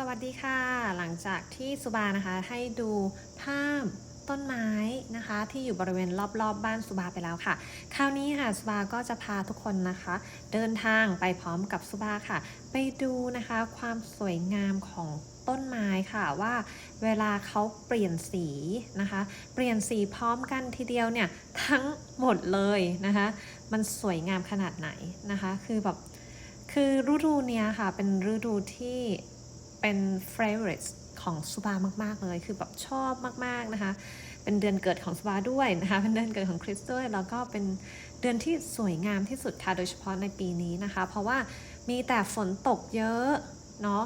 สวัสดีค่ะ หลังจากที่สุบานะคะให้ดูภาพต้นไม้นะคะที่อยู่บริเวณรอบๆบบ้านสุบาไปแล้วค่ะ คราวนี้ค่ะสุบาก็จะพาทุกคนนะคะ เดินทางไปพร้อมกับสุบาค่ะ ไปดูนะคะความสวยงามของต้นไม้ค่ะว่าเวลาเขาเปลี่ยนสีนะคะ เปลี่ยนสีพร้อมกันทีเดียวเนี่ยทั้งหมดเลยนะคะ มันสวยงามขนาดไหนนะคะ คือแบบคือฤดูเนี้ยค่ะเป็นฤดูที่ เป็น favorite ของสุบามาก ๆ เลย คือแบบชอบมาก ๆ นะคะ เป็นเดือนเกิดของสุบาด้วยนะคะ เป็นเดือนเกิดของคริสด้วย แล้วก็เป็นเดือนที่สวยงามที่สุดค่ะ โดยเฉพาะในปีนี้นะคะ เพราะว่ามีแต่ฝนตกเยอะ เนาะ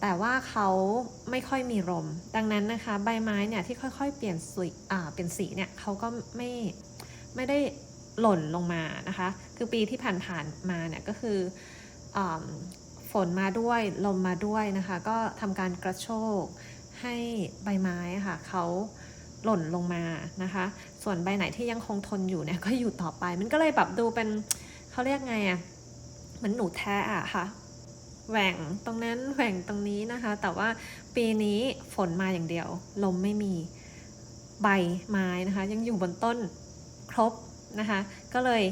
แต่ว่าเขาไม่ค่อยมีลม ดังนั้นนะคะ ใบไม้เนี่ยที่ค่อย ๆ เปลี่ยนสีอ่าเปลี่ยนสีเนี่ยเขาก็ไม่ไม่ได้หล่นลงมานะคะ คือปีที่ผ่านๆมาเนี่ยก็คืออ ฝนมาด้วยลมมาด้วยนะคะ ก็ทำการกระโชกให้ใบไม้ะค่ะเขาหล่นลงมานะคะ ส่วนใบไหนที่ยังคงทนอยู่เนี่ยก็อยู่ต่อไป มันก็เลยแบบดูเป็นเขาเรียกไงอะเหมือนหนูแท้อะค่ะแหว่งตรงนั้นแหว่งตรงนี้นะคะ แต่ว่าปีนี้ฝนมาอย่างเดียว ลมไม่มีใบไม้นะคะ ยังอยู่บนต้นครบนะคะ ก็เลย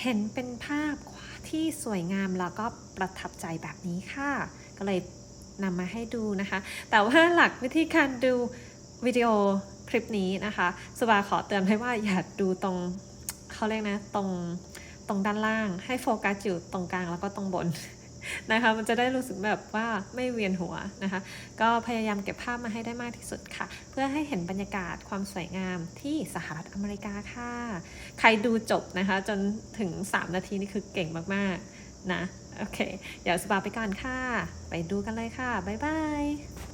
เห็นเป็นภาพ ที่สวยงามแล้วก็ประทับใจแบบนี้ค่ะ ก็เลยนำมาให้ดูนะคะ แต่ว่าหลักวิธีการดูวิดีโอคลิปนี้นะคะสุบาขอเตือนให้ว่าอย่าดูตรงเขาเรียกนะตรงตรงด้านล่างให้โฟกัสอยู่ตรงกลางแล้วก็ตรงบน นะคะ มันจะได้รู้สึกแบบว่าไม่เวียนหัวนะคะ ก็พยายามเก็บภาพมาให้ได้มากที่สุดค่ะ เพื่อให้เห็นบรรยากาศความสวยงามที่สหรัฐอเมริกาค่ะ ใครดูจบนะคะ จนถึง 3 นาทีนี่คือเก่งมากๆนะ โอเค เดี๋ยวสปาไปก่อนค่ะ ไปดูกันเลยค่ะ บ๊ายบาย